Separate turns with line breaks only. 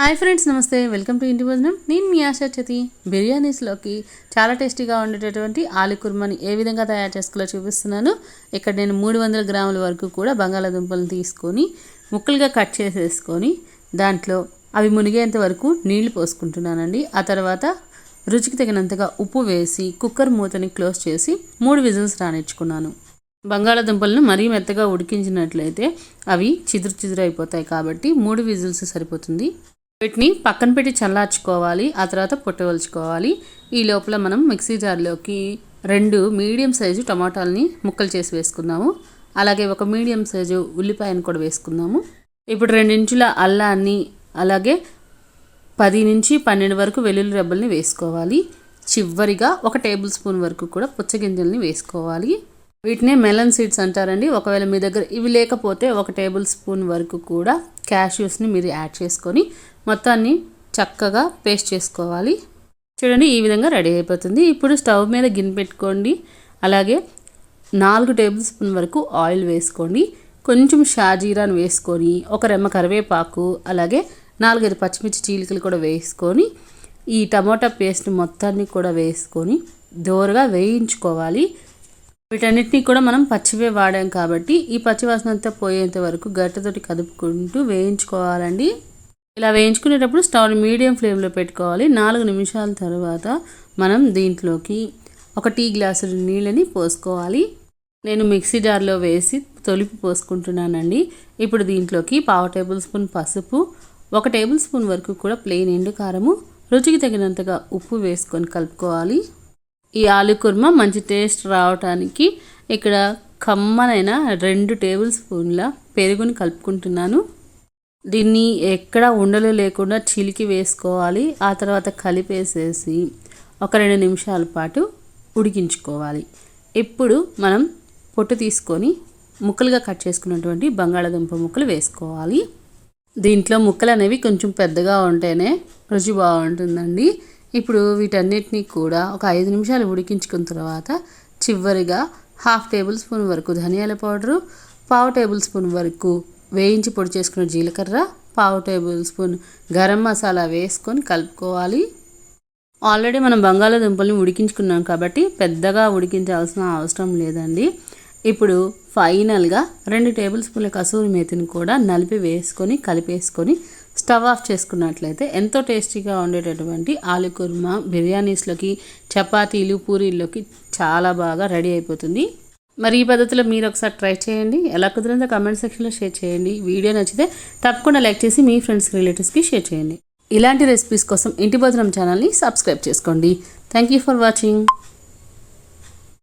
Hi friends నమస్తే. Welcome to ఇంటి భోజనం. నేను మీ ఆశా చతి బిర్యానీస్లోకి చాలా టేస్టీగా ఉండేటటువంటి ఆలు కుర్మాని ఏ విధంగా తయారు చేసుకోవాలో చూపిస్తున్నాను. ఇక్కడ నేను మూడు వందల గ్రాముల వరకు కూడా బంగాళాదుంపలను తీసుకొని ముక్కలుగా కట్ చేసేసుకొని దాంట్లో అవి మునిగేంత వరకు నీళ్ళు పోసుకుంటున్నానండి. ఆ తర్వాత రుచికి తగినంతగా ఉప్పు వేసి కుక్కర్ మూతని క్లోజ్ చేసి మూడు విజిల్స్ రానిచ్చుకున్నాను. బంగాళాదుంపలను మరీ మెత్తగా ఉడికించినట్లయితే అవి చిదురు చిదురు అయిపోతాయి కాబట్టి మూడు విజిల్స్ సరిపోతుంది. వీటిని పక్కన పెట్టి చల్లార్చుకోవాలి ఆ తర్వాత పొట్టవలుచుకోవాలి ఈ లోపల మనం మిక్సీ జార్లోకి రెండు మీడియం సైజు టమాటాలని ముక్కలు చేసి వేసుకుందాము. అలాగే ఒక మీడియం సైజు ఉల్లిపాయను కూడా వేసుకుందాము. ఇప్పుడు రెండించుల అల్లాన్ని అలాగే పది నుంచి పన్నెండు వరకు వెల్లుల్లి రెబ్బల్ని వేసుకోవాలి. చివరిగా ఒక టేబుల్ స్పూన్ వరకు కూడా పుచ్చగింజల్ని వేసుకోవాలి. వీటినే మెలన్ సీడ్స్ అంటారండి. ఒకవేళ మీ దగ్గర ఇవి లేకపోతే ఒక టేబుల్ స్పూన్ వరకు కూడా క్యాష్యూస్ని మీరు యాడ్ చేసుకొని మొత్తాన్ని చక్కగా పేస్ట్ చేసుకోవాలి. చూడండి ఈ విధంగా రెడీ అయిపోతుంది. ఇప్పుడు స్టవ్ మీద గిన్నె పెట్టుకోండి. అలాగే నాలుగు టేబుల్ స్పూన్ వరకు ఆయిల్ వేసుకోండి. కొంచెం షాజీరాను వేసుకొని ఒక రెమ్మ కరివేపాకు అలాగే నాలుగైదు పచ్చిమిర్చి చీలికలు కూడా వేసుకొని ఈ టమోటా పేస్ట్ మొత్తాన్ని కూడా వేసుకొని దోరగా వేయించుకోవాలి. వీటన్నిటిని కూడా మనం పచ్చివే వాడాం కాబట్టి ఈ పచ్చివాసన అంతా పోయేంత వరకు గట్టతోటి కదుపుకుంటూ వేయించుకోవాలండి. ఇలా వేయించుకునేటప్పుడు స్టవ్ మీడియం ఫ్లేమ్లో పెట్టుకోవాలి. నాలుగు నిమిషాల తర్వాత మనం దీంట్లోకి ఒక టీ గ్లాసు నీళ్ళని పోసుకోవాలి. నేను మిక్సీ జార్లో వేసి తొలిపి పోసుకుంటున్నానండి. ఇప్పుడు దీంట్లోకి పావు టేబుల్ స్పూన్ పసుపు ఒక టేబుల్ స్పూన్ వరకు కూడా ప్లెయిన్ ఎండు కారము రుచికి తగినంతగా ఉప్పు వేసుకొని కలుపుకోవాలి. ఈ ఆలు కుర్మా మంచి టేస్ట్ రావటానికి ఇక్కడ కమ్మనైన రెండు టేబుల్ స్పూన్ల పెరుగుని కలుపుకుంటున్నాను. దీన్ని ఎక్కడ ఉండలు లేకుండా చిలికి వేసుకోవాలి. ఆ తర్వాత కలిపేసేసి ఒక రెండు నిమిషాల పాటు ఉడికించుకోవాలి. ఇప్పుడు మనం పొట్టు తీసుకొని ముక్కలుగా కట్ చేసుకున్నటువంటి బంగాళాదుంప ముక్కలు వేసుకోవాలి. దీంట్లో ముక్కలు అనేవి కొంచెం పెద్దగా ఉంటేనే రుచి బాగుంటుందండి. ఇప్పుడు వీటన్నిటినీ కూడా ఒక ఐదు నిమిషాలు ఉడికించుకున్న తర్వాత చివరిగా హాఫ్ టేబుల్ స్పూన్ వరకు ధనియాల పౌడరు పావు టేబుల్ స్పూన్ వరకు వేయించి పొడి చేసుకున్న జీలకర్ర పావు టేబుల్ స్పూన్ గరం మసాలా వేసుకొని కలుపుకోవాలి. ఆల్రెడీ మనం బంగాళాదుంపల్ని ఉడికించుకున్నాం కాబట్టి పెద్దగా ఉడికించాల్సిన అవసరం లేదండి. ఇప్పుడు ఫైనల్గా రెండు టేబుల్ స్పూన్ల కసూరి మేతిని కూడా నలిపి వేసుకొని కలిపేసుకొని స్టవ్ ఆఫ్ చేసుకున్నట్లయితే ఎంతో టేస్టీగా ఉండేటటువంటి ఆలు కుర్మా బిర్యానీస్లోకి చపాతీలు పూరీల్లోకి చాలా బాగా రెడీ అయిపోతుంది. మరి ఈ పద్ధతిలో మీరు ఒకసారి ట్రై చేయండి. ఎలా కుదిరిందో కమెంట్ సెక్షన్లో షేర్ చేయండి. వీడియో నచ్చితే తప్పకుండా లైక్ చేసి మీ ఫ్రెండ్స్ రిలేటివ్స్కి షేర్ చేయండి. ఇలాంటి రెసిపీస్ కోసం ఇంటి భోజనం ఛానల్ని సబ్స్క్రైబ్ చేసుకోండి. Thank you for watching.